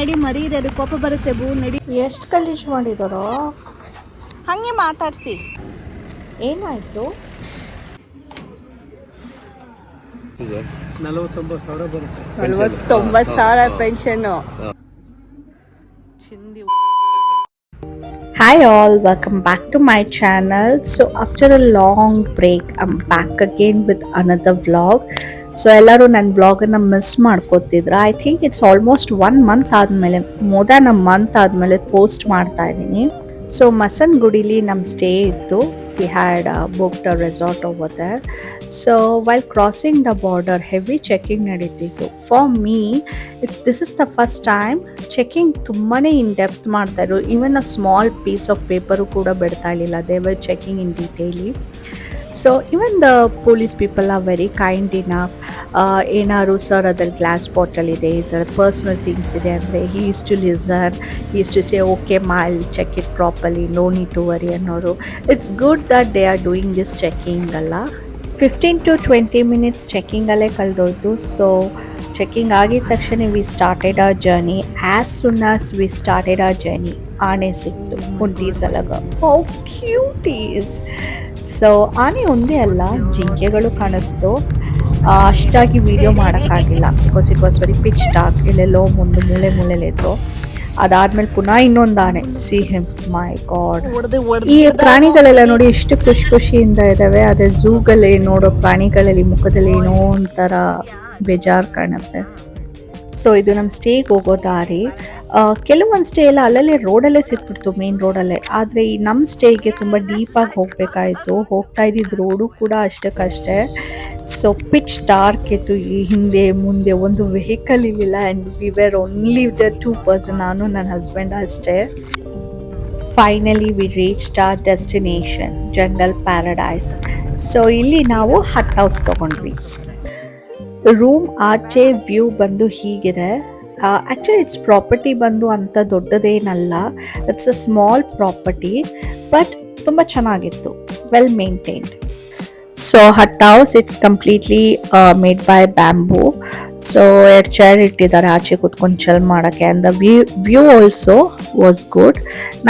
ನಡಿ ಮರಿ ಇದೆ ಅದು ಕೋಪ ಬರುತ್ತೆ ಬೂ ನಡಿ ಎಷ್ಟು ಗಲೀಜು ಮಾಡಿದಾರೋ ಹಂಗೆ ಮಾತಾಡ್ಸಿ ಏನಾಯಿತು ನಲವತ್ತೊಂಬತ್ತು ಸಾವಿರ ಬರುತ್ತೆ ಬ್ಯಾಕ್ ಸಾವಿರ ಪೆನ್ಷನ್ನು ಚಿಂದಿ Hi all, welcome back to my channel. So after a long break, I'm back again with another vlog. So ಎಲ್ಲರೂ ನನ್ನ ಬ್ಲಾಗನ್ನು miss ಮಾಡ್ಕೋತಿದ್ರು. I think it's almost one month ಆದಮೇಲೆ ಮೋದ ನಮ್ಮ ಅ ಮಂತ್ ಆದಮೇಲೆ ಪೋಸ್ಟ್ ಮಾಡ್ತಾ ಇದ್ದೀನಿ. ಸೊ ಮಸನ್ ಗುಡಿಲಿ ನಮ್ಮ ಸ್ಟೇ ಇತ್ತು we had booked a resort over there so while crossing the border heavy checking ನಡೀತಿತ್ತು. For me this is the first time checking ತುಂಬಾ ಇನ್ ಡೆಪ್ತ್ ಮಾಡ್ತಾಯಿದ್ರು even a small piece of paper ಕೂಡ ಬಿಡ್ತಾ ಇರಲಿಲ್ಲ. They were checking in ಡೀಟೇಲಿ so even the police people are very kind enough ಏನಾದ್ರು sir ಅದ್ರಲ್ಲಿ glass bottle ಇದೆ ಥರ personal things ಇದೆ ಅಂದರೆ he is to listen he is to say okay mall check it properly no need to worry ಅನ್ನೋರು it's good that they are doing this checking ಅಲ್ಲ fifteen to twenty minutes ಚೆಕ್ಕಿಂಗಲ್ಲೇ ಕಳೆದೋಯ್ತು so checking ಆಗಿದ ತಕ್ಷಣ we started a journey as soon as we started a journey ಆನೆ ಸಿಕ್ತು ಒಂಟಿ ಸಲಗ ಹೌ ಕ್ಯೂಟ್ ಈಸ್ ಸೊ ಆನೆ ಒಂದೇ ಅಲ್ಲ ಜಿಂಕೆಗಳು ಕಾಣಿಸ್ತು. ಅಷ್ಟಾಗಿ ವಿಡಿಯೋ ಮಾಡೋಕ್ಕಾಗಿಲ್ಲ. Because it was very pitch dark ಇಲ್ಲೆಲ್ಲೋ ಮುಂದೆ ಮೂಲೆ ಇದ್ರು ಅದಾದ್ಮೇಲೆ ಪುನಃ ಇನ್ನೊಂದು ಆನೆ. ಸಿ ಹಿಮ್ ಮೈ ಗಾಡ್ ಈ ಪ್ರಾಣಿಗಳೆಲ್ಲ ನೋಡಿ ಎಷ್ಟು ಖುಷಿ ಖುಷಿಯಿಂದ ಇದಾವೆ. ಆದರೆ ಝೂಗಲ್ಲಿ ನೋಡೋ ಪ್ರಾಣಿಗಳಲ್ಲಿ ಮುಖದಲ್ಲಿ ಏನೋ ಒಂಥರ ಬೇಜಾರು ಕಾಣುತ್ತೆ. ಸೊ ಇದು ನಮ್ಮ ಸ್ಟೇಗೆ ಹೋಗೋ ದಾರಿ. ಕೆಲವೊಂದು ಸ್ಟೇ ಎಲ್ಲ ಅಲ್ಲಲ್ಲೇ ರೋಡಲ್ಲೇ ಸಿಕ್ಬಿಡ್ತು ಮೇನ್ ರೋಡಲ್ಲೇ ಆದರೆ ಈ ನಮ್ಮ ಸ್ಟೇಗೆ ತುಂಬ ಡೀಪಾಗಿ ಹೋಗಬೇಕಾಯಿತು. ಹೋಗ್ತಾ ಇದ್ದಿದ್ದು ರೋಡು ಕೂಡ ಅಷ್ಟಕ್ಕಷ್ಟೇ ಸೊ ಪಿಚ್ ಡಾರ್ಕ್ ಇತ್ತು. ಈ ಹಿಂದೆ, ಮುಂದೆ ಒಂದು ವೆಹಿಕಲ್ ಇರಲಿಲ್ಲ and we were only the two person ನಾನು, ನನ್ನ ಹಸ್ಬೆಂಡ್ ಅಷ್ಟೇ. Finally we reach our destination jungle paradise so ಇಲ್ಲಿ ನಾವು ಹಟ್ ಹೌಸ್ ತೊಗೊಂಡ್ವಿ. ರೂಮ್ ಆಚೆ ವ್ಯೂ ಬಂದು ಹೀಗಿದೆ. ಆ್ಯಕ್ಚುಲಿ ಇಟ್ಸ್ ಪ್ರಾಪರ್ಟಿ ಬಂದು ಅಂಥ ದೊಡ್ಡದೇನಲ್ಲ. It's a small property but ತುಂಬ ಚೆನ್ನಾಗಿತ್ತು. Well maintained so hut house it's completely made by bamboo so ಎರಡು ಚೇರ್ ಇಟ್ಟಿದ್ದಾರೆ ಆಚೆ ಕೂತ್ಕೊಂಡು ಚಲ್ ಮಾಡೋಕ್ಕೆ. And the view view also was good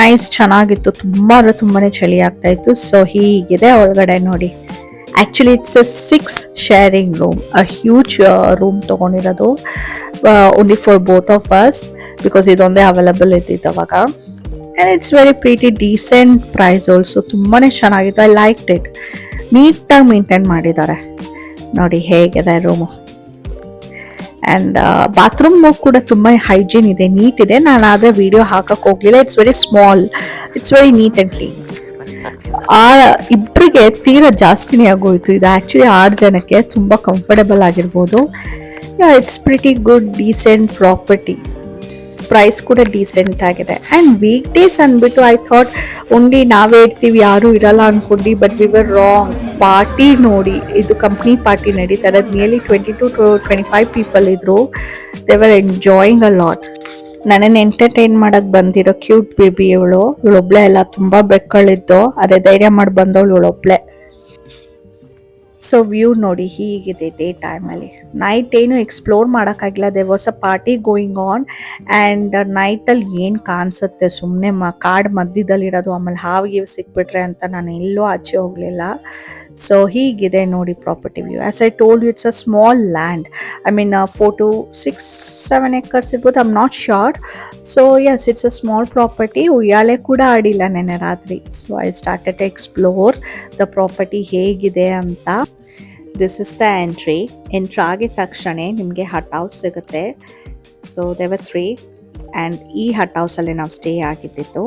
nice ಚೆನ್ನಾಗಿತ್ತು. ತುಂಬ ಅಂದರೆ ತುಂಬಾ ಚಳಿ ಆಗ್ತಾಯಿತ್ತು ಸೊ ಹೀಗಿದೆ ಒಳಗಡೆ ನೋಡಿ. Actually it's a six sharing room a huge room ತೊಗೊಂಡಿರೋದು only for both of us because ಇದೊಂದೇ ಅವೈಲಬಲ್ ಇದ್ದಿತ್ತು ಅವಾಗ and it's very pretty decent price also ತುಂಬಾ ಚೆನ್ನಾಗಿತ್ತು. ಐ ಲೈಕ್ ಇಟ್ ನೀಟಾಗಿ ಮೇಂಟೈನ್ ಮಾಡಿದ್ದಾರೆ. ನೋಡಿ ಹೇಗಿದೆ ರೂಮು ಆ್ಯಂಡ್ ಬಾತ್ರೂಮ್ ಕೂಡ ತುಂಬ ಹೈಜೀನ್ ಇದೆ ನೀಟ್ ಇದೆ. ನಾನು ಆದರೆ ವೀಡಿಯೋ ಹಾಕಕ್ಕೆ ಹೋಗಲಿಲ್ಲ. It's very small it's very neat and clean ಆ ಇಬ್ಬರಿಗೆ ತೀರಾ ಜಾಸ್ತಿನೇ ಆಗೋಯಿತು. ಇದು ಆ್ಯಕ್ಚುಲಿ ಆರು ಜನಕ್ಕೆ ತುಂಬ ಕಂಫರ್ಟಬಲ್ ಆಗಿರ್ಬೋದು. It's pretty good decent property price ಕೂಡ ಡೀಸೆಂಟ್ ಆಗಿದೆ. ಆ್ಯಂಡ್ ವೀಕ್ ಡೇಸ್ ಅಂದ್ಬಿಟ್ಟು ಐ ಥಾಟ್ ಓನ್ಲಿ ನಾವೇ ಇರ್ತೀವಿ, ಯಾರೂ ಇರಲ್ಲ ಅನ್ಕೊಂಡು but we were wrong party ನೋಡಿ, ಇದು ಕಂಪ್ನಿ ಪಾರ್ಟಿ ನಡೀತಾ ಇರೋದು. Nearly twenty to twenty five people ಇದ್ರು. They were enjoying a lot ನನ್ನನ್ನು ಎಂಟರ್ಟೈನ್ ಮಾಡಕ್ ಬಂದಿರೋ ಕ್ಯೂಟ್ ಬೇಬಿ ಇವಳು. ಇವಳೊಬ್ಳೆ ಎಲ್ಲ ತುಂಬಾ ಬೆಕ್ಕಳಿದ್ದು. ಅದೇ ಧೈರ್ಯ ಮಾಡಿ ಬಂದವಳು ಇವಳೊಬ್ಳೆ ಸೊ ವ್ಯೂ ನೋಡಿ ಹೀಗಿದೆ ಡೇ ಟೈಮಲ್ಲಿ ನೈಟ್ ಏನು ಎಕ್ಸ್ಪ್ಲೋರ್ ಮಾಡೋಕ್ಕಾಗಿಲ್ಲ. They was a party going on and ನೈಟಲ್ಲಿ ಏನು ಕಾಣಿಸುತ್ತೆ ಸುಮ್ಮನೆ ಮ ಕಾಡ್ ಮಧ್ಯದಲ್ಲಿರೋದು, ಆಮೇಲೆ ಹಾವು ಗೀವು ಸಿಕ್ಬಿಟ್ರೆ ಅಂತ ನಾನು ಎಲ್ಲೂ ಆಚೆ ಹೋಗಲಿಲ್ಲ. ಸೊ ಹೀಗಿದೆ ನೋಡಿ property view as I told it's a small land I mean four to six seven acres ಇರ್ಬೋದು. I'm not sure so yes it's a small property ಉಯ್ಯಾಲೆ ಕೂಡ ಆಡಿಲ್ಲ ನೆನೆ ರಾತ್ರಿ. So I started to explore the property ಹೇಗಿದೆ ಅಂತ. This is the entry entry ಆಗಿದ ತಕ್ಷಣ ನಿಮಗೆ ಹಟ್ ಹೌಸ್ ಸಿಗುತ್ತೆ. So there were three and ಈ ಹಟ್ ಹೌಸಲ್ಲಿ ನಾವು stay ಆಗಿದ್ದಿತ್ತು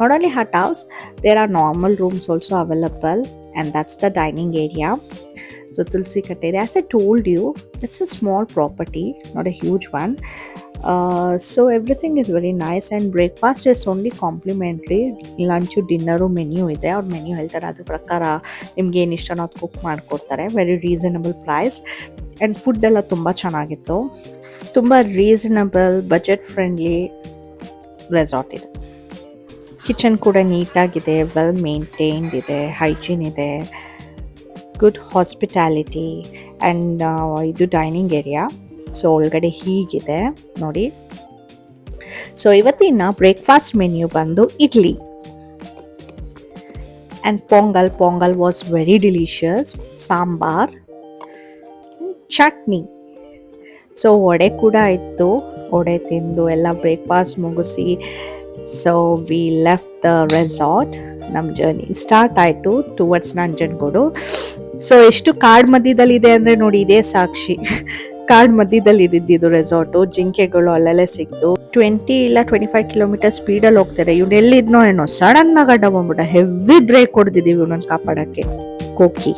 not only hut house there are normal rooms also available and that's the dining area so ತುಳಸಿ ಕಟ್ಟೆ ಇದೆ. As I told you it's a small property not a huge one so everything is very nice and breakfast is only complimentary lunch dinner menu ಇದೆ. ಅವ್ರ menu ಹೇಳ್ತಾರೆ ಅದ್ರ ಪ್ರಕಾರ ನಿಮ್ಗೆ ಏನು ಇಷ್ಟನೋ ಅದು ಕುಕ್ ಮಾಡಿಕೊಡ್ತಾರೆ. Very reasonable price and food ಎಲ್ಲ ತುಂಬ ಚೆನ್ನಾಗಿತ್ತು. ತುಂಬ ರೀಸನಬಲ್ ಬಜೆಟ್ ಫ್ರೆಂಡ್ಲಿ ರೆಸಾರ್ಟ್ ಇದೆ. ಕಿಚನ್ ಕೂಡ ನೀಟಾಗಿದೆ ವೆಲ್ ಮೇಂಟೈನ್ಡ್ ಇದೆ ಹೈಜೀನ್ ಇದೆ. ಗುಡ್ ಹಾಸ್ಪಿಟ್ಯಾಲಿಟಿ ಆ್ಯಂಡ್ ಇದು ಡೈನಿಂಗ್ ಏರಿಯಾ ಸೊ ಒಳಗಡೆ ಹೀಗಿದೆ. ನೋಡಿ. ಸೊ ಇವತ್ತಿನ ಬ್ರೇಕ್ಫಾಸ್ಟ್ ಮೆನ್ಯೂ ಬಂದು idli. And pongal pongal was very delicious sambar. Chutney. So vada ಕೂಡ ಇತ್ತು. ವಡೆ ತಿಂದು ಎಲ್ಲ ಬ್ರೇಕ್ಫಾಸ್ಟ್ ಮುಗಿಸಿ. So we left the resort ನಮ್ಮ ಜರ್ನಿ ಸ್ಟಾರ್ಟ್ ಆಯಿತು ಟುವರ್ಡ್ಸ್ ನಂಜನಗೂಡು. ಸೊ ಎಷ್ಟು ಕಾಡ್ ಮಧ್ಯದಲ್ಲಿದೆ ಅಂದರೆ ನೋಡಿ, ಇದೇ ಸಾಕ್ಷಿ. ಕಾಡ್ ಮಧ್ಯದಲ್ಲಿ ಇದ್ದಿದ್ದು ರೆಸಾರ್ಟು ಜಿಂಕೆಗಳು ಅಲ್ಲೆಲ್ಲ ಸಿಕ್ತು. ಟ್ವೆಂಟಿ ಇಲ್ಲ ಟ್ವೆಂಟಿ ಫೈವ್ ಕಿಲೋಮೀಟರ್ ಸ್ಪೀಡಲ್ಲಿ ಹೋಗ್ತಾರೆ. ಇವ್ನು ಎಲ್ಲಿದ್ನೋ ಏನೋ ಸಡನ್ ಆಗಿ ಅಡ್ಡ ಬಂದ್ಬಿಟ್ಟ. ಹೆವಿ ಬ್ರೇಕ್ ಹೊಡೆದಿದ್ದೀವಿ ಇವನನ್ನು ಕಾಪಾಡಕ್ಕೆ. Koki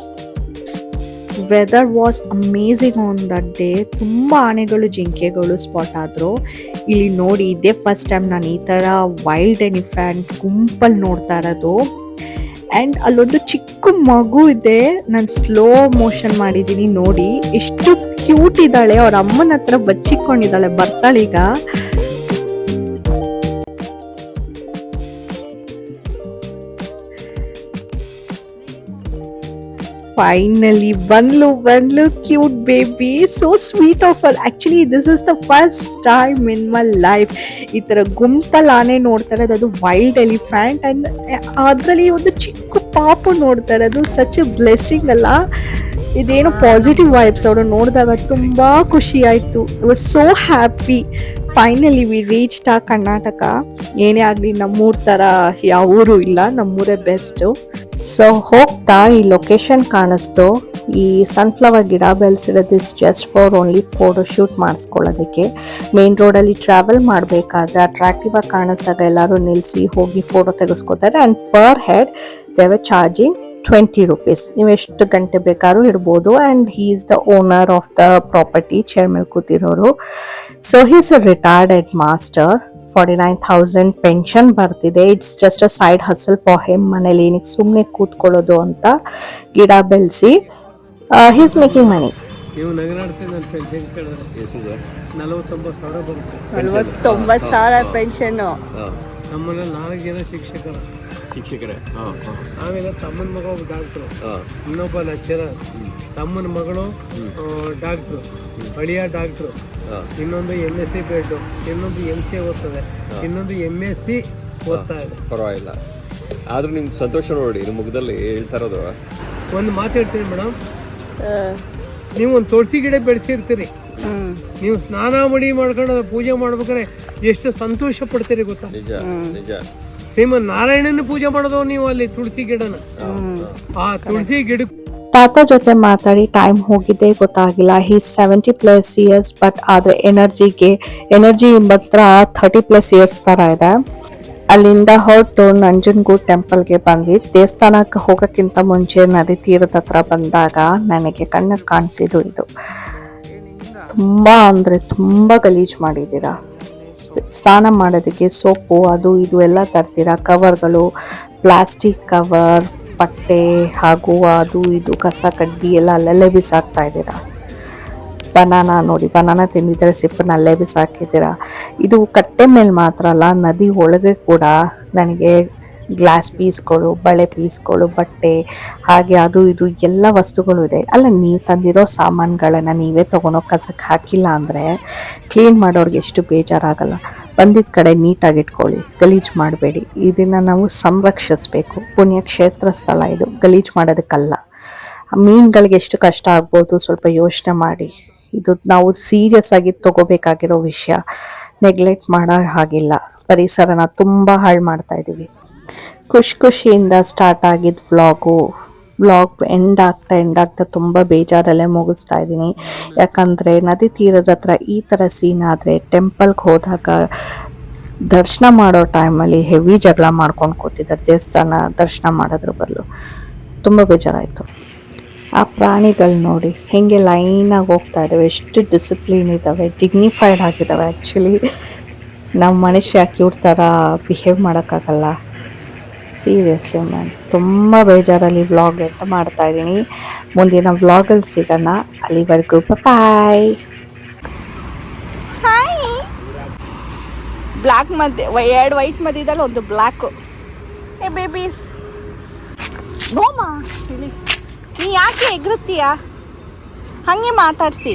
weather was amazing on that day ತುಂಬ ಆನೆಗಳು, ಜಿಂಕೆಗಳು ಸ್ಪಾಟ್ ಆದರು. ಇಲ್ಲಿ ನೋಡಿ, ಇದೇ ಫಸ್ಟ್ ಟೈಮ್ ನಾನು ಈ ಥರ ವೈಲ್ಡ್ ಎನಿಫ್ಯಾಂಟ್ ಗುಂಪಲ್ಲಿ ನೋಡ್ತಾ ಇರೋದು. ಆ್ಯಂಡ್ ಅಲ್ಲೊಂದು ಚಿಕ್ಕ ಮಗು ಇದೆ. ನಾನು ಸ್ಲೋ ಮೋಷನ್ ಮಾಡಿದ್ದೀನಿ ನೋಡಿ. ಎಷ್ಟು ಕ್ಯೂಟ್ ಇದ್ದಾಳೆ. ಅವ್ರ ಅಮ್ಮನ ಹತ್ರ ಬಚ್ಚಿಕೊಂಡಿದ್ದಾಳೆ ಬರ್ತಾಳೀಗ. ಫೈನಲಿ ಬಂದ್ಲು ಬಂದ್ಲು cute baby so sweet of all actually this is the first time in my life ಈ ಥರ ಗುಂಪಲ್ಲಿ ಆನೆ ನೋಡ್ತಾ ಇರೋದು ಅದು ವೈಲ್ಡ್ ಎಲಿಫ್ಯಾಂಟ್ ಆ್ಯಂಡ್ ಅದರಲ್ಲಿ ಒಂದು ಚಿಕ್ಕ ಪಾಪು ನೋಡ್ತಾ ಇರೋದು ಸಚ್ ಬ್ಲೆಸ್ಸಿಂಗ್ ಅಲ್ಲ. ಇದೇನು ಪಾಸಿಟಿವ್ ವೈಬ್ಸ್ ಅವರು ನೋಡಿದಾಗ ತುಂಬ ಖುಷಿ ಆಯಿತು. Was so happy finally we reach a Karnataka. ಏನೇ ಆಗಲಿ ನಮ್ಮೂರ ಥರ ಯಾವೂರು ಇಲ್ಲ ನಮ್ಮೂರೇ ಬೆಸ್ಟು ಸೊ ಹೋಗ್ತಾ ಈ ಲೊಕೇಶನ್ ಕಾಣಿಸ್ತು. ಈ ಸನ್ಫ್ಲವರ್ ಗಿಡ ಬೆಳೆಸಿರೋದು is just for only photo shoot ಮಾಡಿಸ್ಕೊಳ್ಳೋದಕ್ಕೆ main ರೋಡಲ್ಲಿ ಟ್ರಾವೆಲ್ ಮಾಡಬೇಕಾದ್ರೆ ಅಟ್ರಾಕ್ಟಿವ್ ಆಗಿ ಕಾಣಿಸ್ದಾಗ ಎಲ್ಲರೂ ನಿಲ್ಲಿಸಿ ಹೋಗಿ photo ತೆಗೆಸ್ಕೊತಾರೆ and per head they're charging twenty rupees ನೀವು ಎಷ್ಟು ಗಂಟೆ ಬೇಕಾದ್ರೂ ಇರ್ಬೋದು and he is the owner of the property chair ಮೇಲೆ ಕೂತಿರೋರು so he's a retired master forty nine thousand pension ಬರ್ತಿದೆ. It's just a side hustle for him ಮನೇಲಿ ಏನಕ್ಕೆ ಸುಮ್ಮನೆ ಕೂತ್ಕೊಳ್ಳೋದು ಅಂತ ಗಿಡ ಬೆಳೆಸಿ ಹೀಸ್ ಮೇಕಿಂಗ್ ಮನಿ ನೀವು ನಗರಾಡ್ತೀನಿ ನನ್ನ ಪೆನ್ಷನ್ ಕೇಳಿದ್ರೆ ಎಷ್ಟಿದೆ ನಲವತ್ತೊಂಬತ್ತು ಸಾವಿರ ಬರುತ್ತೆ ನಲ್ವತ್ತೊಂಬತ್ತು ಸಾವಿರ ಪೆನ್ಷನ್ನು ಹಾಂ. ನಮ್ಮಲ್ಲಿ ನಾಲ್ಕು ಜನ ಶಿಕ್ಷಕರು. ಶಿಕ್ಷಕರೇ? ಹಾಂ ಹಾಂ. ಆಮೇಲೆ ತಮ್ಮನ ಮಗ ಒಬ್ಬ ಡಾಕ್ಟ್ರು ಹಾಂ. ಇನ್ನೊಬ್ಬ ಲೆಕ್ಚರರ್ ತಮ್ಮನ ಮಗಳು ಡಾಕ್ಟ್ರು ಅಳಿಯ ಡಾಕ್ಟ್ರು ಇನ್ನೊಂದು ಎಂ ಎಸ್ ಸಿ ಬೆಡ್ಡು ಇನ್ನೊಂದು ಎಂ ಸಿ ಓದ್ತದೆ. ಇನ್ನೊಂದು ಎಂ ಎಸ್ ಸಿ ಓದ್ತಾ ಇದೆ. ಪರವಾಗಿಲ್ಲ. ಆದ್ರೂ ನಿಮ್ಗೆ ಸಂತೋಷ ನೋಡಿ ನಿಮ್ಮ ಮುಖದಲ್ಲಿ ಹೇಳ್ತಾ ಇರೋದು. ಒಂದು ಮಾತು ಹೇಳ್ತೀನಿ ಮೇಡಮ್ ನೀವು ಒಂದು ತುಳಸಿ ಗಿಡ ಬೆಳೆಸಿರ್ತೀರಿ. ನೀವು ಸ್ನಾನ ಮಾಡಿ ಮಾಡ್ಕೊಂಡು ಪೂಜೆ ಮಾಡ್ಬೇಕಾದ್ರೆ ಎಷ್ಟು ಸಂತೋಷ ಪಡ್ತೀರಿ ಗೊತ್ತಾ? ನಿಜ ನಿಜ. ಶ್ರೀಮನ್ ನಾರಾಯಣನ ಪೂಜೆ ಮಾಡೋದು ನೀವು ಅಲ್ಲಿ ತುಳಸಿ ಗಿಡನ. ಆ ತುಳಸಿ ಗಿಡ ತಾತ ಜೊತೆ ಮಾತಾಡಿ ಟೈಮ್ ಹೋಗಿದ್ದೇ ಗೊತ್ತಾಗಿಲ್ಲ. He seventy plus years but ಆದರೆ ಎನರ್ಜಿಗೆ, ಎನರ್ಜಿ ಮಾತ್ರ ಥರ್ಟಿ ಪ್ಲಸ್ ಇಯರ್ಸ್ ಥರ ಇದೆ. ಅಲ್ಲಿಂದ ಹೊರಟು ನಂಜನಗೂಡು ಟೆಂಪಲ್ಗೆ ಬಂದ್ವಿ. ದೇವಸ್ಥಾನಕ್ಕೆ ಹೋಗೋಕ್ಕಿಂತ ಮುಂಚೆ ನದಿ ತೀರದ ಹತ್ರ ಬಂದಾಗ ನನಗೆ ಕಣ್ಣು ಕಾಣಿಸಿದ್ದು ಇದು. ತುಂಬ ಅಂದರೆ ತುಂಬ ಗಲೀಜು ಮಾಡಿದ್ದೀರಾ. ಸ್ನಾನ ಮಾಡೋದಕ್ಕೆ ಸೋಪು, ಅದು ಇದು ಎಲ್ಲ ತರ್ತೀರಾ. ಕವರ್ಗಳು ಪ್ಲಾಸ್ಟಿಕ್ ಕವರ್ ಬಟ್ಟೆ ಹಾಗೂ ಅದು ಇದು ಕಸ, ಕಡ್ಡಿ ಎಲ್ಲ ಅಲ್ಲಲ್ಲೇ ಬಿಸಾಕ್ತಾ ಇದ್ದೀರಾ? ಬನಾನ ನೋಡಿ, ಬನಾನ ತಿಂದಿದ್ದರೆ ಸಿಪ್ಪನ್ನು ಅಲ್ಲೇ ಬಿಸಾಕಿದ್ದೀರಾ? ಇದು ಕಟ್ಟೆ ಮೇಲೆ ಮಾತ್ರ ಅಲ್ಲ, ನದಿ ಒಳಗೆ ಕೂಡ ನನಗೆ ಗ್ಲಾಸ್ ಪೀಸ್ಗಳು ಬಳೆ ಪೀಸ್ಗಳು ಬಟ್ಟೆ, ಹಾಗೆ ಅದು ಇದು ಎಲ್ಲ ವಸ್ತುಗಳು ಇದೆ. ಅಲ್ಲ, ನೀವು ತಂದಿರೋ ಸಾಮಾನುಗಳನ್ನು ನೀವೇ ತೊಗೊಂಡೋಗಿ ಕಸಕ್ಕೆ ಹಾಕಿಲ್ಲ ಅಂದರೆ ಕ್ಲೀನ್ ಮಾಡೋರಿಗೆ ಎಷ್ಟು ಬೇಜಾರಾಗಲ್ಲ. ಬಂದಿದ್ದ ಕಡೆ ನೀಟಾಗಿ ಇಟ್ಕೊಳ್ಳಿ, ಗಲೀಜು ಮಾಡಬೇಡಿ. ಇದನ್ನು ನಾವು ಸಂರಕ್ಷಿಸಬೇಕು. ಪುಣ್ಯಕ್ಷೇತ್ರ ಸ್ಥಳ ಇದು, ಗಲೀಜು ಮಾಡೋದಕ್ಕಲ್ಲ. ಮೀನುಗಳಿಗೆ ಎಷ್ಟು ಕಷ್ಟ ಆಗ್ಬೋದು ಸ್ವಲ್ಪ ಯೋಚನೆ ಮಾಡಿ. ಇದು ನಾವು ಸೀರಿಯಸ್ ಆಗಿ ತಗೋಬೇಕಾಗಿರೋ ವಿಷಯ. ನೆಗ್ಲೆಕ್ಟ್ ಮಾಡೋ ಹಾಗಿಲ್ಲ. ಪರಿಸರನ ತುಂಬ ಹಾಳು ಮಾಡ್ತಾ ಇದ್ದೀವಿ ಖುಷಿ ಖುಷಿಯಿಂದ ಸ್ಟಾರ್ಟ್ ಆಗಿದ್ದು ವ್ಲಾಗು ವ್ಲಾಗ್ ಎಂಡ್ ಆಗ್ತಾ ಎಂಡ್ ಆಗ್ತಾ ತುಂಬ ಬೇಜಾರಲ್ಲೇ ಮುಗಿಸ್ತಾ ಇದ್ದೀನಿ. ಯಾಕಂದರೆ ನದಿ ತೀರದ ಹತ್ರ ಈ ಥರ ಸೀನ್ ಆದರೆ ಟೆಂಪಲ್ಗೆ ಹೋದಾಗ ದರ್ಶನ ಮಾಡೋ ಟೈಮಲ್ಲಿ ಹೆವಿ ಜಗಳ ಮಾಡ್ಕೊಂಡು ಕೂತಿದ್ದಾರೆ. ದೇವಸ್ಥಾನ ದರ್ಶನ ಮಾಡೋದ್ರ ಬದಲು. ತುಂಬ ಬೇಜಾರಾಯಿತು. ಆ ಪ್ರಾಣಿಗಳು ನೋಡಿ ಹೇಗೆ ಲೈನಾಗಿ ಹೋಗ್ತಾ ಇದ್ದಾವೆ ಎಷ್ಟು ಡಿಸಿಪ್ಲಿನ್ ಇದ್ದಾವೆ ಡಿಗ್ನಿಫೈಡ್ ಆಗಿದ್ದಾವೆ ಆ್ಯಕ್ಚುಲಿ ನಮ್ಮ ಮನುಷ್ಯ ಯಾಕೆ ಇವ್ರ ಥರ ಬಿಹೇವ್ ಮಾಡೋಕ್ಕಾಗಲ್ಲ. ಸೀರಿಯಸ್ಲಿ ಮ್ಯಾಮ್ ತುಂಬ ಬೇಜಾರಲ್ಲಿ ವ್ಲಾಗ್ ಅಂತ ಮಾಡ್ತಾ ಇದ್ದೀನಿ. ಮುಂದಿನ ವ್ಲಾಗಲ್ಲಿ ಸಿಗೋಣ. ಅಲ್ಲಿವರೆಗೂ ಬಾಯ್ ಬ್ಲ್ಯಾಕ್ ಮಧ್ಯೆ ಎರಡು ವೈಟ್ ಮಧ್ಯದಲ್ಲಿ ಒಂದು ಬ್ಲ್ಯಾಕು ಏ ಬೇಬೀಸ್ ನೋಮಾ ನೀ ಯಾಕೆ ಎಗರುತ್ತೀಯಾ? ಹಾಗೆ ಮಾತಾಡಿಸಿ.